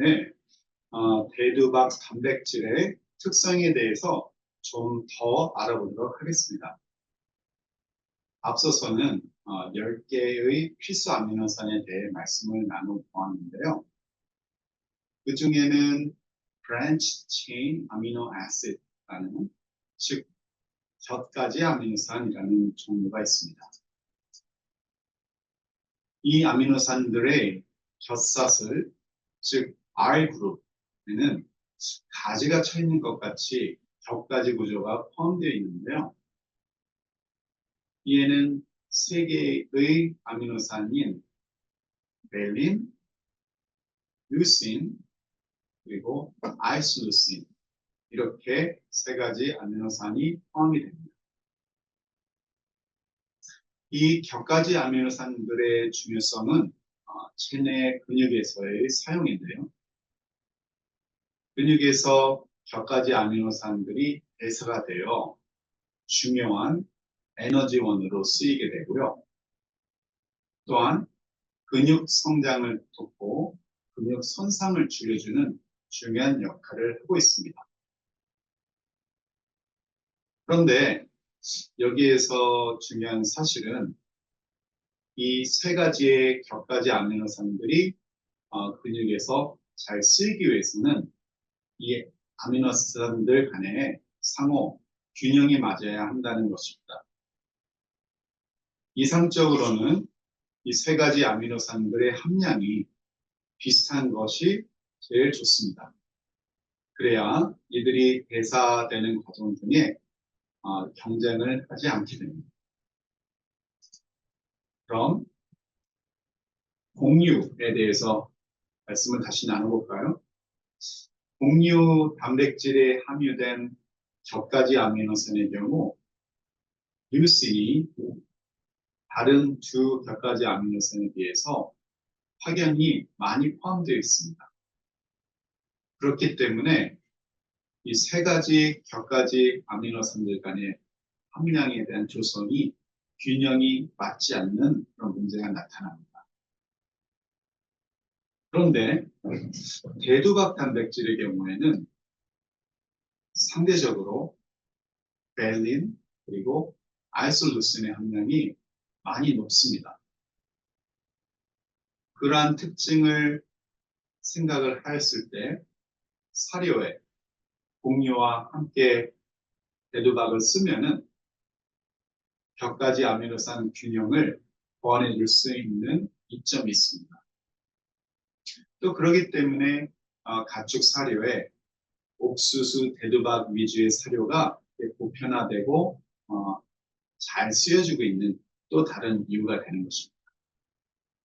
네, 어, 대두박 단백질의 특성에 대해서 좀 더 알아보도록 하겠습니다. 앞서서는 어, 10개의 필수 아미노산에 대해 말씀을 나눠보았는데요. 그 중에는 branch chain amino acid라는 즉 곁가지 아미노산이라는 종류가 있습니다. 이 아미노산들의 곁사슬, 즉 R그룹에는 가지가 쳐 있는 것 같이 겹가지 구조가 포함되어 있는데요. 이에는 세 개의 아미노산인 벨린, 류신, 그리고 아이솔루신 이렇게 세 가지 아미노산이 포함이 됩니다. 이 격가지 아미노산들의 중요성은 어, 체내 근육에서의 사용인데요. 근육에서 격가지 아미노산들이 대사가 되어 중요한 에너지원으로 쓰이게 되고요. 또한 근육 성장을 돕고 근육 손상을 줄여주는 중요한 역할을 하고 있습니다. 그런데 여기에서 중요한 사실은 이 세 가지의 격가지 아미노산들이 어, 근육에서 잘 쓰이기 위해서는 이 아미노산들 간의 상호 균형이 맞아야 한다는 것입니다. 이상적으로는 이 세 가지 아미노산들의 함량이 비슷한 것이 제일 좋습니다. 그래야 이들이 대사되는 과정 중에 어, 경쟁을 하지 않게 됩니다. 그럼 공유에 대해서 말씀을 다시 나눠볼까요? 공유 단백질에 함유된 겹가지 아미노산의 경우 류신이 다른 두 겹가지 아미노산에 비해서 확연히 많이 포함되어 있습니다. 그렇기 때문에 이 세 가지 겹가지 아미노산들 간의 함량에 대한 조성이 균형이 맞지 않는 그런 문제가 나타납니다. 그런데 대두박 단백질의 경우에는 상대적으로 벨린 그리고 아이솔루신의 함량이 많이 높습니다. 그러한 특징을 생각을 하였을 때 사료에 공유와 함께 대두박을 쓰면은 격가지 아미노산 균형을 보완해 줄 수 있는 이점이 있습니다. 또 그러기 때문에 어, 가축 사료에 옥수수 대두박 위주의 사료가 보편화되고 어, 잘 쓰여지고 있는 또 다른 이유가 되는 것입니다.